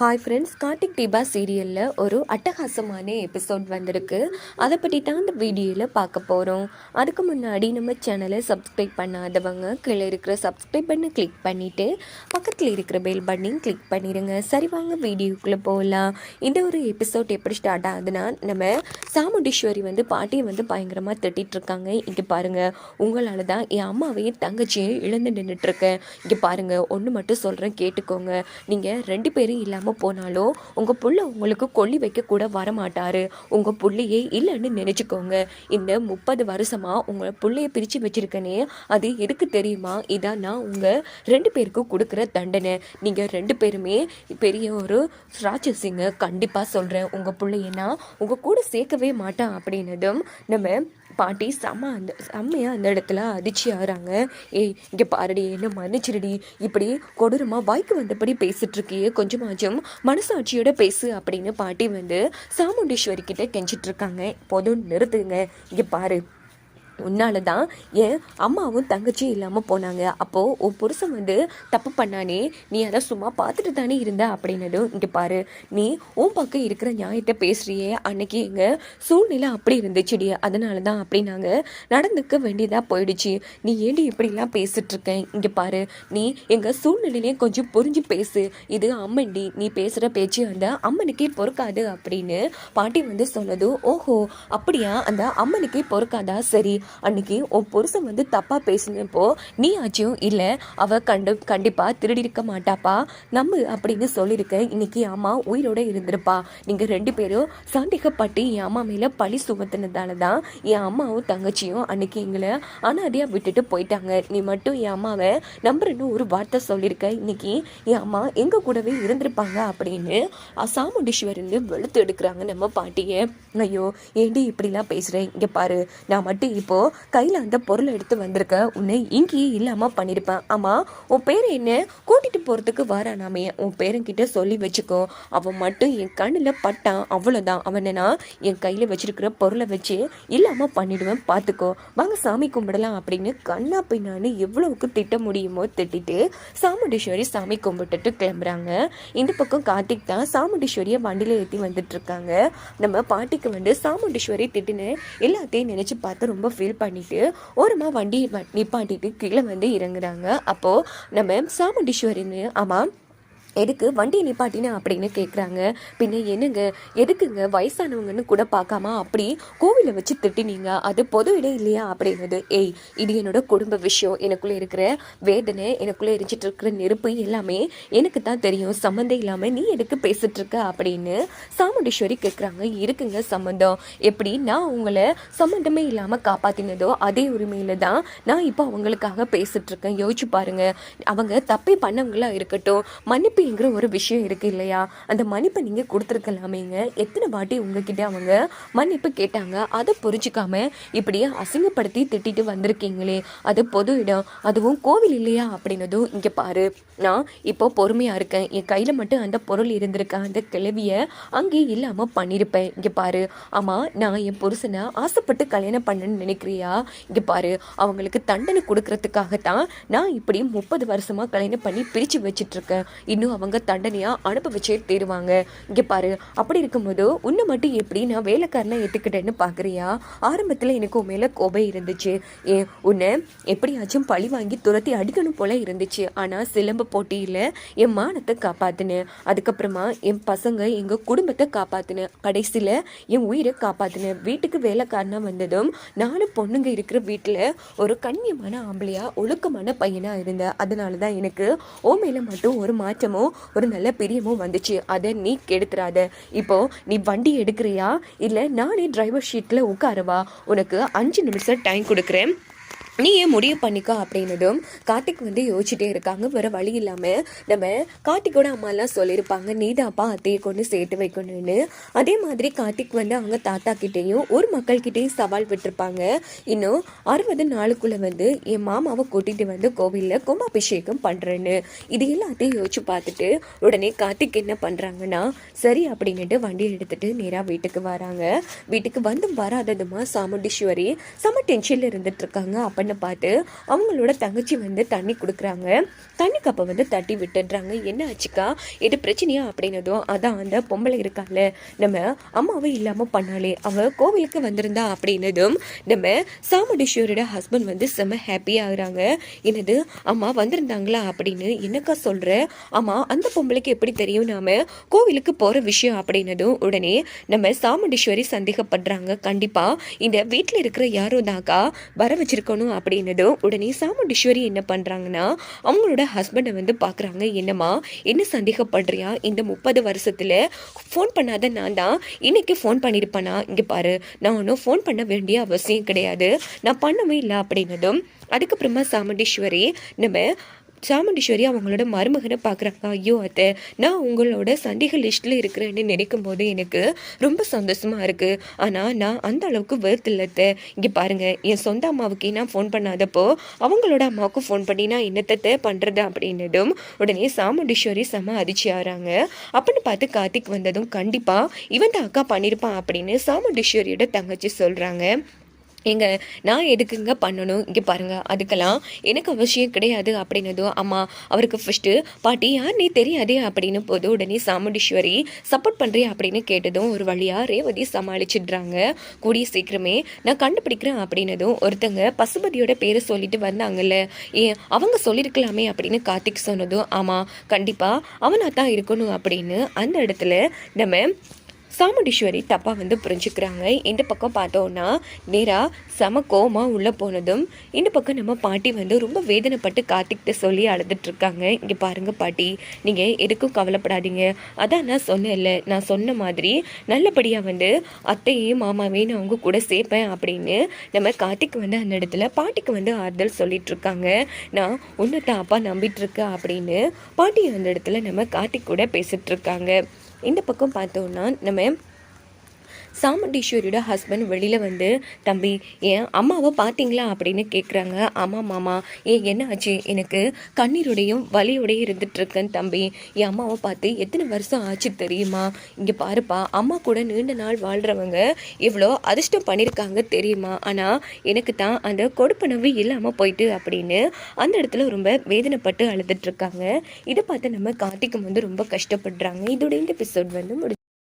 Hi friends Karthik Deepa சீரியலில் ஒரு அட்டகாசமான எபிசோட் வந்திருக்கு. அதை பற்றி தான் இந்த வீடியோவில் பார்க்க போகிறோம் அதுக்கு முன்னாடி நம்ம சேனலை சப்ஸ்கிரைப் பண்ணாதவங்க கீழே இருக்கிற சப்ஸ்கிரைப் பண்ணி கிளிக் பண்ணிவிட்டு பக்கத்தில் இருக்கிற பெல் பட்டனையும் கிளிக் பண்ணிடுங்க சரி வாங்க வீடியோக்குள்ளே போகலாம் இந்த ஒரு எபிசோட் எப்படி ஸ்டார்ட் ஆகுதுன்னா நம்ம சாமுண்டீஸ்வரி வந்து பாட்டியை வந்து பயங்கரமாக தட்டிட்ருக்காங்க இங்கே பாருங்கள் உங்களால் தான் என் அம்மாவையும் தங்கச்சியும் இழந்து நின்றுட்டுருக்கேன் இங்கே பாருங்கள் ஒன்று மட்டும் சொல்கிறேன் கேட்டுக்கோங்க. நீங்கள் ரெண்டு பேரும் இல்லாமல் போனாலும் உங்கள் புள்ள உங்களுக்கு கொல்லி வைக்க கூட வரமாட்டாரு. உங்கள் புள்ளையே இல்லைன்னு நினச்சிக்கோங்க. இந்த முப்பது வருஷமாக உங்கள் பிள்ளையை பிரித்து வச்சிருக்கனே அது எதுக்கு தெரியுமா? இதான் நான் உங்கள் ரெண்டு பேருக்கும் கொடுக்குற தண்டனை. நீங்கள் ரெண்டு பேருமே பெரிய ஒரு ராட்சசிங்க. கண்டிப்பாக சொல்கிறேன் உங்கள் பிள்ளையனா உங்கள் கூட சேர்க்கவே மாட்டேன் அப்படின்னதும் நம்ம பாட்டி செம்ம அந்த செம்மையாக அந்த இடத்துல அதிர்ச்சி ஆகிறாங்க. ஏய் இங்கே பாருடி என்ன மன்னிச்சிருடி இப்படி கொடூரமாக வாய்க்கு வந்தபடி பேசிகிட்ருக்கியே கொஞ்சமாச்சும் மனசாட்சியோட பேசு அப்படின்னு பாட்டி வந்து சாமுண்டீஸ்வரி கிட்டே கெஞ்சிட்ருக்காங்க போதும் நிறுத்துங்க. இங்கே பாரு. உன்னால தான் என் அம்மாவும் தங்கச்சியும் இல்லாமல் போனாங்க. அப்போது உன் புருஷன் வந்து தப்பு பண்ணானே நீ அதை சும்மா பார்த்துட்டு தானே இருந்த அப்படின்னதும் இங்கே பாரு. நீ உன் பக்கம் இருக்கிற நியாயத்தை பேசுகிறியே அன்னைக்கு எங்கள் சூழ்நிலை அப்படி இருந்துச்சுடி. அதனால தான் அப்படி நாங்கள் நடந்துக்க வேண்டியதாக போயிடுச்சு. நீ ஏண்டி இப்படிலாம் பேசிட்டுருக்கேன் இங்கே பாரு. நீ எங்கள் சூழ்நிலையிலே கொஞ்சம் புரிஞ்சு பேசு. இது அம்மன்டி நீ பேசுகிற பேச்சு அந்த அம்மனுக்கே பொறுக்காது அப்படின்னு பாட்டி வந்து சொன்னதும் ஓஹோ அப்படியா? அந்த அம்மனுக்கே பொறுக்காதா? சரி அன்னைக்கு உன் புருஷன் வந்து தப்பாக பேசினப்போ நீ ஆச்சும் இல்லை அவள் கண்டு கண்டிப்பாக திருடி இருக்க மாட்டாப்பா. நம்ம அப்படின்னு சொல்லியிருக்க இன்னைக்கு அம்மா உயிரோட இருந்திருப்பா. நீங்கள் ரெண்டு பேரும் சந்தேகப்பட்டு என் அம்மா மேலே பழி சுமத்தினதால தான் என் அம்மாவும் தங்கச்சியும் அன்னைக்கு எங்களை அனாதையாக விட்டுட்டு போயிட்டாங்க. நீ மட்டும் என் அம்மாவை நம்புறன்னு ஒரு வார்த்தை சொல்லியிருக்க இன்னைக்கு என் அம்மா எங்கள் கூடவே இருந்திருப்பாங்க அப்படின்னு சாமுண்டீஸ்வரன் வெளுத்து எடுக்கிறாங்க நம்ம பாட்டியை. ஐயோ ஏண்டி இப்படிலாம் பேசுகிறேன் இங்கே பாரு நான் மட்டும் இப்போ கையில அந்த பொருளை எடுத்து வந்திருக்க உன்னை இங்கேயே இல்லாமல் பண்ணியிருப்பேன் ஆமாம் உன் பேர் என்ன? கூட்டிகிட்டு போகிறதுக்கு வரானாமே உன் பேரங்கிட்ட சொல்லி வச்சுக்கோ. அவன் மட்டும் என் கண்ணில் பட்டான். அவ்வளோதான் அவனை நான் என் கையில் வச்சிருக்கிற பொருளை வச்சு இல்லாமல் பண்ணிடுவேன். பார்த்துக்கோ வாங்க சாமி கும்பிடலாம் அப்படின்னு கண்ணா பின்னான்னு எவ்வளவுக்கு திட்ட முடியுமோ திட்டிட்டு சாமுண்டீஸ்வரி சாமி கும்பிட்டுட்டு கிளம்புறாங்க. இந்த பக்கம் கார்த்திக் தான் சாமுண்டீஸ்வரியை வண்டியில் ஏற்றி வந்துட்டு இருக்காங்க. நம்ம பாட்டிக்கு வந்து சாமுண்டீஸ்வரி திட்டுன்னு எல்லாத்தையும் நினைச்சு பார்த்து ரொம்ப ஃபீல் பண்ணிட்டு ஓரமாக வண்டி நிப்பாட்டிட்டு கீழே வந்து இறங்குறாங்க. அப்போது நம்ம சாமுண்டீஸ்வரின்னு ஆமாம் எதுக்கு வண்டியை நிப்பாட்டின அப்படின்னு கேட்குறாங்க பின்ன என்னங்க எதுக்குங்க வயசானவங்கன்னு கூட பார்க்காம அப்படி கோவிலை வச்சு திட்டினீங்க? அது பொது இடம் இல்லையா அப்படின்னது ஏய் இது என்னோட குடும்ப விஷயம். எனக்குள்ளே இருக்கிற வேதனை எனக்குள்ளே எரிஞ்சிட்டு இருக்கிற நெருப்பு எல்லாமே எனக்கு தான் தெரியும். சம்மந்தம் இல்லாமல் நீ எதுக்கு பேசிட்டு இருக்க அப்படின்னு சாமுண்டீஸ்வரி கேட்குறாங்க இருக்குங்க சம்மந்தம். எப்படி நான் உங்களை சம்மந்தமே இல்லாமல் காப்பாற்றினதோ அதே உரிமையில் தான் நான் இப்போ அவங்களுக்காக பேசிட்டு இருக்கேன். யோசிச்சு பாருங்க. அவங்க தப்பே பண்ணவங்களா இருக்கட்டும். மன்னிப்பு மன்னிப்புங்கிற ஒரு விஷயம் இருக்கு இல்லையா? அந்த மன்னிப்பை நீங்க கொடுத்துருக்கலாமேங்க. எத்தனை வாட்டி உங்ககிட்ட அவங்க மன்னிப்பு கேட்டாங்க அதை புரிஞ்சுக்காம இப்படியே அசிங்கப்படுத்தி திட்டிட்டு வந்திருக்கீங்களே. அது பொது இடம். அதுவும் கோவில் இல்லையா அப்படின்னதும் இங்க பாரு. நான் இப்போ பொறுமையா இருக்கேன். என் கையில மட்டும் அந்த பொருள் இருந்திருக்க. அந்த கிளவிய அங்கே இல்லாம பண்ணியிருப்பேன் இங்க பாரு. ஆமா நான் என் புருஷனை ஆசைப்பட்டு கல்யாணம் பண்ணணும்னு நினைக்கிறியா? இங்க பாரு. அவங்களுக்கு தண்டனை கொடுக்கறதுக்காகத்தான் நான் இப்படி முப்பது வருஷமா கல்யாணம் பண்ணி பிரிச்சு வச்சிட்டு இருக்கேன். இன்னும் அவங்க தண்டனையாக அனுபவிச்சே தீருவாங்க இங்கே பாரு அப்படி இருக்கும்போது உன்னை மட்டும் எப்படி நான் வேலைக்காரனை ஏற்றுக்கிட்டேன்னு பார்க்குறியா ஆரம்பத்தில் எனக்கு உன் மேலே கோபம் இருந்துச்சு. ஏ உன்னை எப்படியாச்சும் பழி வாங்கி துரத்தி அடிக்கணும் போல இருந்துச்சு. ஆனால் சிலம்ப போட்டியில் என் மானத்தை காப்பாத்தினேன் அதுக்கப்புறமா என் பசங்க எங்கள் குடும்பத்தை காப்பாத்தினேன் கடைசியில் என் உயிரை காப்பாத்தினேன் வீட்டுக்கு வேலைக்காரனாக வந்ததும் நாலு பொண்ணுங்க இருக்கிற வீட்டில் ஒரு கண்ணியமான ஆம்பளையாக ஒழுக்கமான பையனாக இருந்தேன். அதனால தான் எனக்கு ஓ மேலே மட்டும் ஒரு மாற்றமோ ஒரு நல்ல பிரியமும் வந்துச்சு. அதை நீ கெடுத்துறாத. இப்போ நீ வண்டி எடுக்கிறியா? இல்லை நானே டிரைவர் ஷீட்டில் உட்காரவா? உனக்கு அஞ்சு நிமிஷம் டைம் கொடுக்குறேன். நீ ஏன் முடிவு பண்ணிக்கோ அப்படின்னதும் கார்த்திக் வந்து யோசிச்சுட்டே இருக்காங்க. வேற வழி இல்லாமல் நம்ம கார்த்திக்கோட அம்மாலாம் சொல்லியிருப்பாங்க. நீதாப்பா அத்தையை கொண்டு சேர்த்து வைக்கணும்னு. அதே மாதிரி கார்த்திக் வந்து அவங்க தாத்தா கிட்டேயும் ஒரு மக்கள்கிட்டையும் சவால் விட்டுருப்பாங்க. இன்னும் அறுபது நாளுக்குள்ளே வந்து என் மாமாவை கூட்டிகிட்டு வந்து கோவிலில் கும்பாபிஷேகம் பண்ணுறேன்னு இது எல்லாத்தையும் யோசிச்சு பார்த்துட்டு உடனே கார்த்திக் என்ன பண்ணுறாங்கன்னா சரி அப்படின்னுட்டு வண்டி எடுத்துகிட்டு நேராக வீட்டுக்கு வராங்க. வீட்டுக்கு வந்தும் வராததுமா சாமுண்டீஸ்வரி? செம டென்ஷனில் இருந்துட்டு இருக்காங்க. அப்ப இருக்கான்னு பார்த்து அவங்களோட தங்கச்சி வந்து தண்ணி கொடுக்குறாங்க. தண்ணி கப்பை வந்து தட்டி விட்டுடுறாங்க. என்ன ஆச்சுக்கா? இது பிரச்சனையா? அப்படின்னதும் அதான் அந்த பொம்பளை இருக்கால. நம்ம அம்மாவே இல்லாமல் பண்ணாலே அவள் கோவிலுக்கு வந்திருந்தா? அப்படின்னதும் நம்ம சாமுண்டீஸ்வரோட ஹஸ்பண்ட் வந்து செம்ம ஹாப்பி ஆகுறாங்க. என்னது? அம்மா வந்திருந்தாங்களா? அப்படின்னு என்னக்கா சொல்கிற அம்மா அந்த பொம்பளைக்கு எப்படி தெரியும்? நாம கோவிலுக்கு போகிற விஷயம். அப்படின்னதும் உடனே நம்ம சாமுண்டீஸ்வரி சந்தேகப்படுறாங்க. கண்டிப்பாக இந்த வீட்டில் இருக்கிற யாரோ தாக்கா வர வச்சிருக்கணும் அப்படின்னதும் உடனே சாமுண்டீஸ்வரி என்ன பண்றாங்கன்னா அவங்களோட ஹஸ்பண்டை வந்து பார்க்குறாங்க. என்னம்மா என்ன சந்தேகப்படுறியா? இந்த முப்பது வருஷத்தில் ஃபோன் பண்ணாத நான் தான் இன்றைக்கி ஃபோன் பண்ணியிருப்பேனா இங்கே பாரு நான் ஒன்றும் ஃபோன் பண்ண வேண்டிய அவசியம் கிடையாது. நான் பண்ணவே இல்லை அப்படின்னதும் அதுக்கப்புறமா சாமுண்டீஸ்வரி நம்ம சாமுண்டீஸ்வரி அவங்களோட மருமகனை பார்க்குறாங்க ஐயோ அத்தை நான் உங்களோட சண்டிகள் லிஸ்ட்டில் இருக்கிறேன்னு நினைக்கும் போது எனக்கு ரொம்ப சந்தோஷமாக இருக்குது ஆனால் நான் அந்த அளவுக்கு வேர்த்து இல்லத்தை இங்கே பாருங்கள் என் சொந்த அம்மாவுக்கு நான் ஃபோன் பண்ணாதப்போ அவங்களோட அம்மாவுக்கு ஃபோன் பண்ணி நான் என்னத்தை பண்ணுறது அப்படின்னதும் உடனே சாமுண்டீஸ்வரி செம அதிர்ச்சி ஆகிறாங்க அப்படின்னு பார்த்து கார்த்திக் வந்ததும் கண்டிப்பாக இவன் தான் அக்கா பண்ணியிருப்பான் அப்படின்னு சாமுண்டீஸ்வரியோட தங்கச்சி சொல்கிறாங்க எங்க நான் எதுக்குங்க பண்ணணும்? இங்கே பாருங்கள் அதுக்கெல்லாம் எனக்கு அவசியம் கிடையாது அப்படின்னதும் அம்மா அவருக்கு ஃபஸ்ட்டு பாட்டி யார் நீ தெரியாதே அப்படின்னு போது உடனே சாமுண்டீஸ்வரி சப்போர்ட் பண்ணுறியா அப்படின்னு கேட்டதும் ஒரு வழியாக ரேவதி சமாளிச்சிடுறாங்க. கூடிய சீக்கிரமே நான் கண்டுபிடிக்கிறேன் அப்படின்னதும் ஒருத்தங்க பசுபதியோட பேரை சொல்லிட்டு வந்தாங்கல்ல ஏன் அவங்க சொல்லியிருக்கலாமே அப்படின்னு கார்த்திக் சொன்னதும் ஆமாம் கண்டிப்பாக அவனாக தான் இருக்கணும் அப்படின்னு அந்த இடத்துல நம்ம சாமுண்டீஸ்வரி தப்பாக வந்து புரிஞ்சுக்கிறாங்க. இந்த பக்கம் பார்த்தோன்னா நேராக செம கோமா உள்ளே போனதும் இந்த பக்கம் நம்ம பாட்டி வந்து ரொம்ப வேதனைப்பட்டு கார்த்திக்கிட்ட சொல்லி அழுதுட்ருக்காங்க. இங்கே பாருங்கள் பாட்டி நீங்கள் எதுக்கும் கவலைப்படாதீங்க. அதான் நான் சொன்னேன்ல நான் சொன்ன மாதிரி நல்லபடியாக வந்து அத்தையும் மாமாவையும் நான் அவங்க கூட சேர்ப்பேன் அப்படின்னு நம்ம கார்த்திக் வந்து அந்த இடத்துல பாட்டிக்கு வந்து ஆறுதல் சொல்லிகிட்ருக்காங்க நான் உன்னை தான் அப்பா நம்பிட்டுருக்கேன் அப்படின்னு பாட்டி அந்த இடத்துல நம்ம கார்த்திக் கூட பேசிகிட்ருக்காங்க இருக்காங்க இந்த பக்கம் பார்த்தோன்னா நம்ம சாமுண்டீஸ்வரியோட ஹஸ்பண்ட் வெளியில் வந்து தம்பி ஏன் அம்மாவை பார்த்தீங்களா? அப்படின்னு கேட்குறாங்க ஆமாம் மாமா. ஏன் என்ன ஆச்சு எனக்கு கண்ணீரோடையும் வலியோடையும் இருந்துட்டுருக்கேன் தம்பி. என் அம்மாவை பார்த்து எத்தனை வருஷம் ஆச்சு தெரியுமா? இங்கே பாருப்பா அம்மா கூட நீண்ட நாள் வாழ்கிறவங்க இவ்வளோ அதிர்ஷ்டம் பண்ணியிருக்காங்க தெரியுமா? ஆனால் எனக்கு தான் அந்த கொடுப்பனவு இல்லாமல் போயிட்டு அப்படின்னு அந்த இடத்துல ரொம்ப வேதனைப்பட்டு அழுதுட்ருக்காங்க இதை பார்த்து நம்ம கார்த்திகம் வந்து ரொம்ப கஷ்டப்படுறாங்க. இதோட இந்த எபிசோட் வந்து முடி